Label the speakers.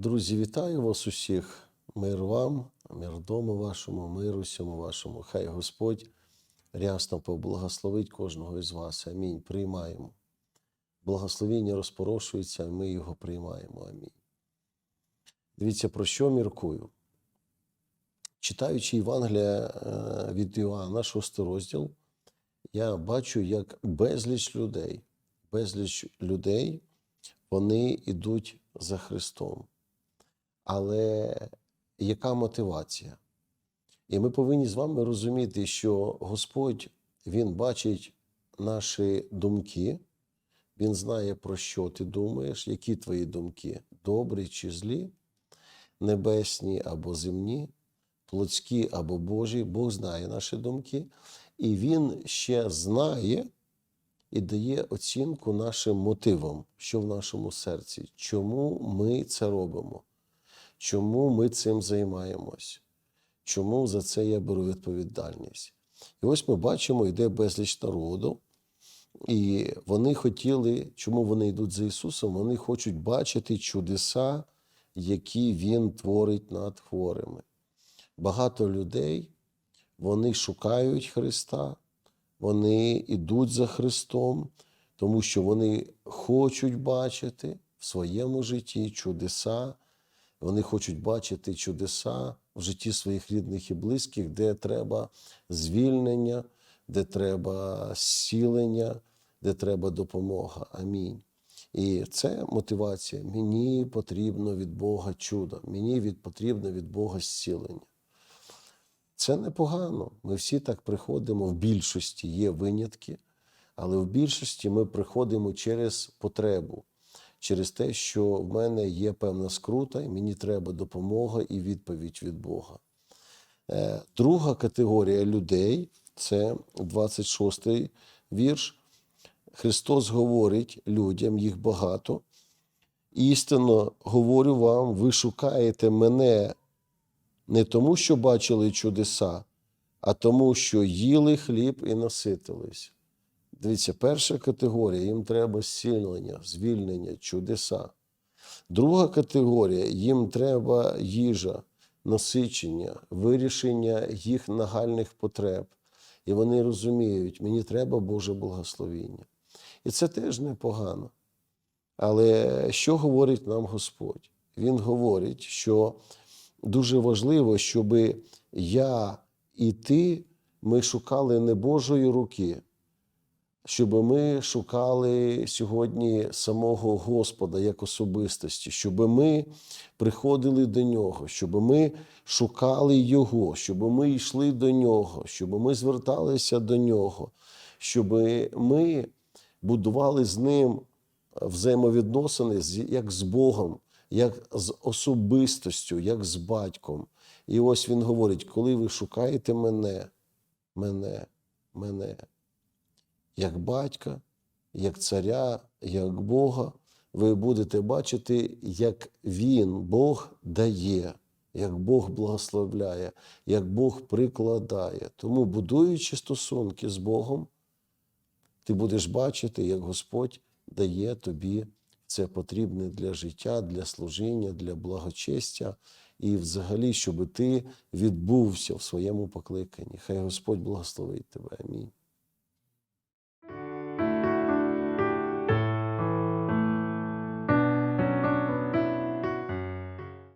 Speaker 1: Друзі, вітаю вас усіх. Мир вам, мир дому вашому, миру всьому вашому. Хай Господь рясно поблагословить кожного із вас. Амінь. Приймаємо. Благословіння розпорошується, і ми його приймаємо. Амінь. Дивіться, про що міркую. Читаючи Євангелія е, від Іоанна, 6 розділ, я бачу, як безліч людей, безліч людей, вони йдуть за Христом. Але яка мотивація? І ми повинні з вами розуміти, що Господь Він бачить наші думки, Він знає, про що ти думаєш, які твої думки, добрі чи злі, небесні або земні, плотські або Божі. Бог знає наші думки, і Він ще знає і дає оцінку нашим мотивам, що в нашому серці, чому ми це робимо, чому ми цим займаємось, чому за це я беру відповідальність. І ось ми бачимо, йде безліч народу, і вони хотіли, чому вони йдуть за Ісусом? Вони хочуть бачити чудеса, які Він творить над хворими. Багато людей вони шукають Христа, вони йдуть за Христом, тому що вони хочуть бачити в своєму житті чудеса, вони хочуть бачити чудеса в житті своїх рідних і близьких, де треба звільнення, де треба зцілення, де треба допомога. Амінь. І це мотивація. Мені потрібно від Бога чудо, мені від, потрібно від Бога зцілення. Це непогано. Ми всі так приходимо. В більшості є винятки, але в більшості ми приходимо через потребу, через те, що в мене є певна скрута, і мені треба допомога і відповідь від Бога. Е, Друга категорія людей це 26-й вірш. Христос говорить людям, їх багато. Істинно говорю вам, ви шукаєте мене не тому, що бачили чудеса, а тому, що їли хліб і наситились. Дивіться, перша категорія їм треба зцілення, звільнення, чудеса. Друга категорія їм треба їжа, насичення, вирішення їх нагальних потреб. І вони розуміють, мені треба Боже благословіння. І це теж непогано. Але що говорить нам Господь? Він говорить, що дуже важливо, щоб я і ти ми шукали не Божої руки, щоб ми шукали сьогодні самого Господа як особистості, щоб ми приходили до Нього, щоб ми шукали Його, щоб ми йшли до Нього, щоб ми зверталися до Нього, щоб ми будували з Ним взаємовідносини як з Богом, як з особистостю, як з батьком. І ось він говорить: коли ви шукаєте мене, мене, мене, як батька, як царя, як Бога, ви будете бачити, як Він, Бог, дає, як Бог благословляє, як Бог прикладає. Тому, будуючи стосунки з Богом, ти будеш бачити, як Господь дає тобі це потрібне для життя, для служіння, для благочестя і взагалі, щоб ти відбувся в своєму покликанні. Хай Господь благословить тебе. Амінь.